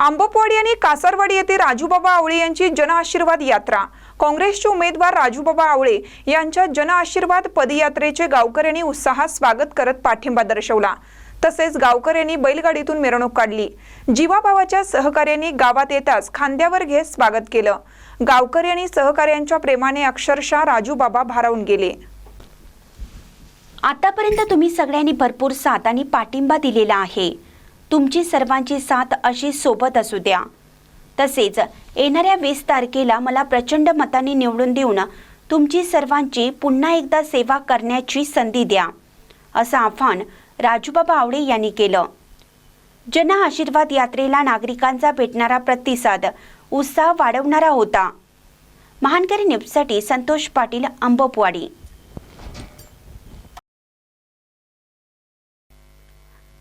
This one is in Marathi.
आंबोपवाडी आणि कासारवाडी येथे राजूबाबा आवळे यांची जनआशीर्वाद यात्रा. काँग्रेसचे उमेदवार राजूबाबा आवळे यांच्या जनआशीर्वाद पदयात्रेचे गावकऱ्यांनी उत्साहात स्वागत करत पाठिंबा दर्शवला. तसेच गावकऱ्यांनी बैलगाडीतून मिरवणूक काढली. जीवाभावाच्या सहकार्यांनी गावात येताच खांद्यावर घेत स्वागत केलं. गावकरी आणि सहकार्यांच्या प्रेमाने अक्षरशः राजूबाबा भारावून गेले. आतापर्यंत तुम्ही सगळ्यांनी भरपूर साथ आणि पाठिंबा दिलेला आहे. तुमची सर्वांची साथ अशी सोबत असू द्या. तसेच येणाऱ्या वीस तारखेला मला प्रचंड मताने निवडून देऊन तुमची सर्वांची पुन्हा एकदा सेवा करण्याची संधी द्या असं आव्हान राजूबाबा आवडे यांनी केलं. जन आशीर्वाद यात्रेला नागरिकांचा भेटणारा प्रतिसाद उत्साह वाढवणारा होता. महानकरी न्यूजसाठी संतोष पाटील अंबपवाडी